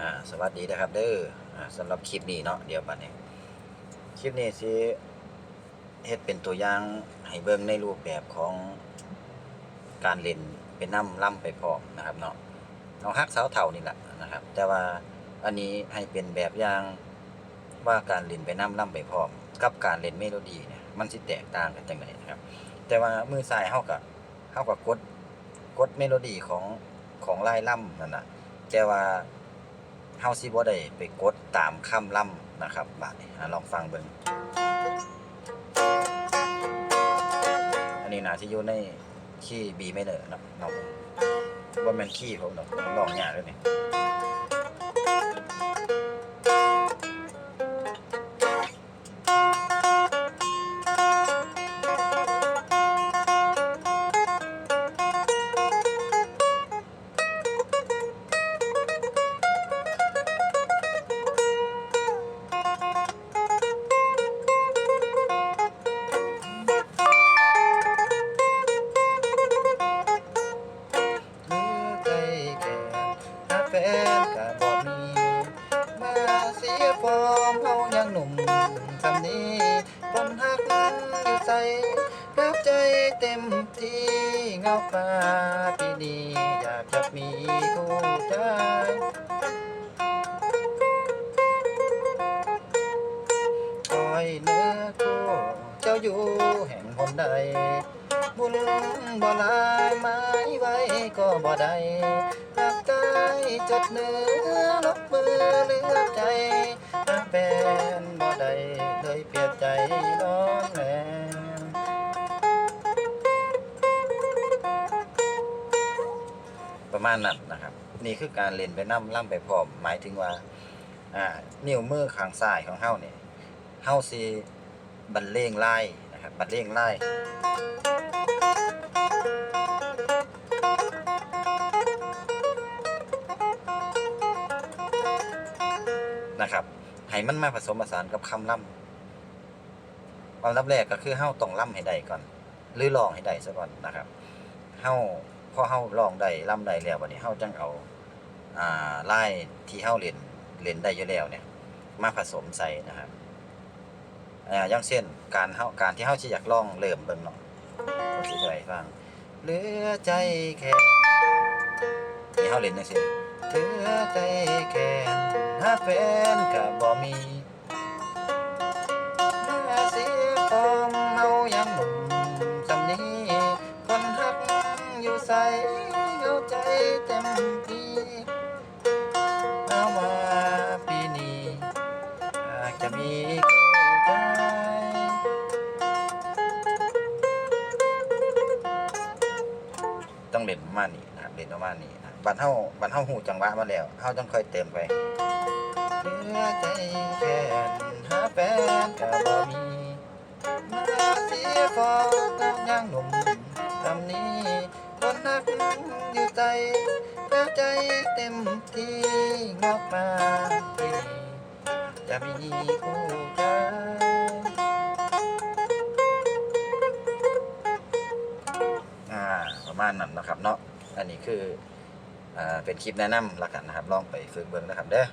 อ่าสวัสดีนะครับเด้ออ่าสำหรับคลิปนี้เนาะเดี๋ยวบัดนี้คลิปนี้สิเฮ็ดเป็นตัวอย่างให้เบิ่งในรูปแบบของการเล่นเป็นน้ำล่ำไปพร้อมนะครับเนาะเอาฮักสาวเท่านี่แหละนะครับ แต่ว่าอันนี้ให้เป็นแบบอย่างว่าการเล่นไปน้ำล่ำไปพร้อม กับการเล่นเมโลดี้เนี่ยมันสิแตกต่างกันจังไดนะครับ แต่ว่ามือซ้ายเฮาก็เฮาก็กดกดเมโลดี้ของของลายล่ำนั่นน่ะแต่ว่า เฮาสิบ่ได้ไปกดตามคำล่ำนะครับบาดนี้ลองฟังเบิ่งอันนี้น่าสิอยู่ในคีย์ B minor เนาะเนาะบ่แม่นคีย์ผมเนาะร้องยากเลยนี่ นก็บ่มีมาเสียฟอร์มเฮายังหนุ่มสำนี้คนหักอยู่ใส่รับใจเต็มที่เงาฟ้าปีนี้อยากจะมีคู่ใจคอยเนื้อคู่เจ้าอยู่แห่งหนใดบุญบ่ลายไม้ไว้ก็บ่ได้หักกาย จดเนื้อลบมือเลือกใจหักแฟนบ่ได้เลยเปรียบใจน้องแลประมาณนั้นนะครับ นี่คือการเล่นไปน้ำล่ำไปพร้อมหมายถึงว่าอ่านิ้วมือข้างซ้ายของเฮาเนี่ยเฮาสิบรรเลงไล่นะครับบรรเลงไล่ นะครับให้มันมาผสมผสานกับคำล่ำความลับแรกก็คือเฮาต้องล่ำให้ได้ก่อน หรือลองให้ได้ซะก่อนนะครับเฮาพอเฮาลองได้ล่ำได้แล้วบัดนี้เฮาจังเอาอ่าลายที่เฮาเล่นเล่นได้อยู่แล้วเนี่ย มาผสมใส่นะครับอ่าอย่างเช่นการเฮาการที่เฮาสิอยากลองเริ่มเบิ่งเนาะผมสิช่ฟังเหลือใจแค่ที่เฮาเล่นจังซี่ เธอใจแค่หาแฟนก็บ่มี ประมาณนี้นะครับเล่นประมาณนี้นะบัดเฮาบัดเฮาหูจังหวะมาแล้วเฮาจังค่อยเติมไปเหลือใจแค่นหาแฟนก็บ่มีมาเสียฟอก็ยังหนุ่มทำนี้คนนักอยู่ใจแล้วใจเต็มที่งอกมาที่จะมีคู่ใจ ประมาณนั้นนะครับเนาะอันนี้คืออ่าเป็นคลิปแนะนำละกันนะครับลองไปฝึกเบิ่งนะครับเด้อ